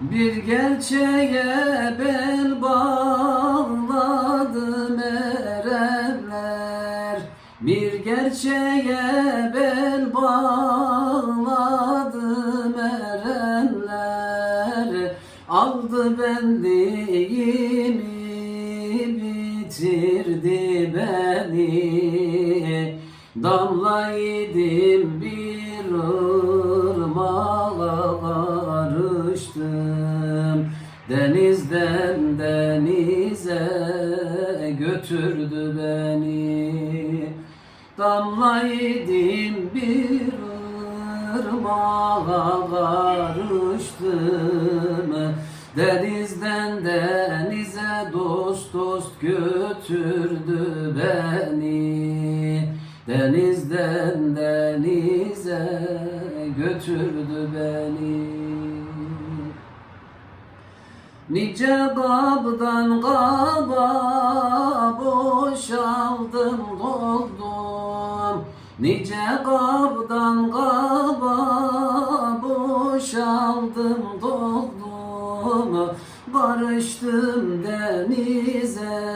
Bir gerçeğe bel bağladım erenler. Bir gerçeğe bel bağladım erenler. Aldı benliğimi bitirdi beni. Damlaydım bir ırmağa karıştım Denizden denize götürdü beni. Damlaydım bir ırmağa karıştım. Denizden denize dost dost götürdü beni. Denizden denize götürdü beni. Nice kabdan kaba boşaldım doldum. Nice kabdan kaba boşaldım doldum. Barıştım denize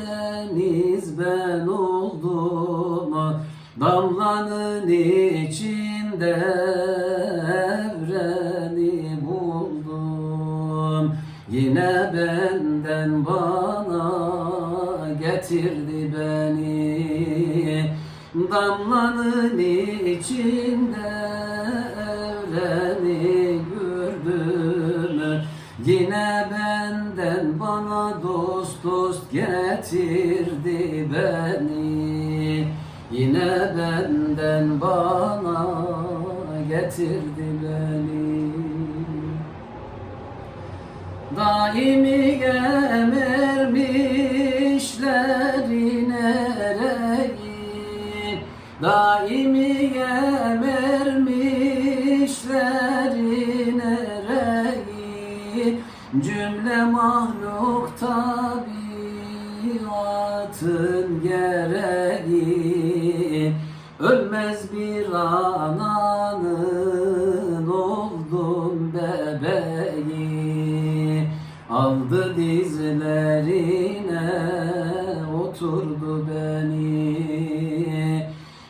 deniz ben oldum. Damlanın içinde evreni buldum. Yine benden bana getirdi beni. Damlanın içinde evreni gördüm Yine benden bana dost dost getirdi beni. Yine benden bana getirdi beni. Daimi emermişlerin ereği. Daimi emermişlerin ereği. Cümle mahluk tabiatın Ölmez bir ananın oldum bebeği. Aldı dizlerine oturdu beni.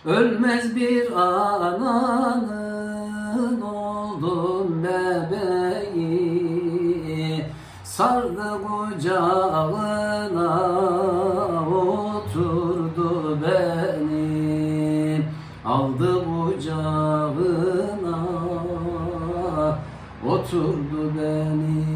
Ölmez bir ananın oldum bebeği. Sardı kucağına oturdu beni oturdu beni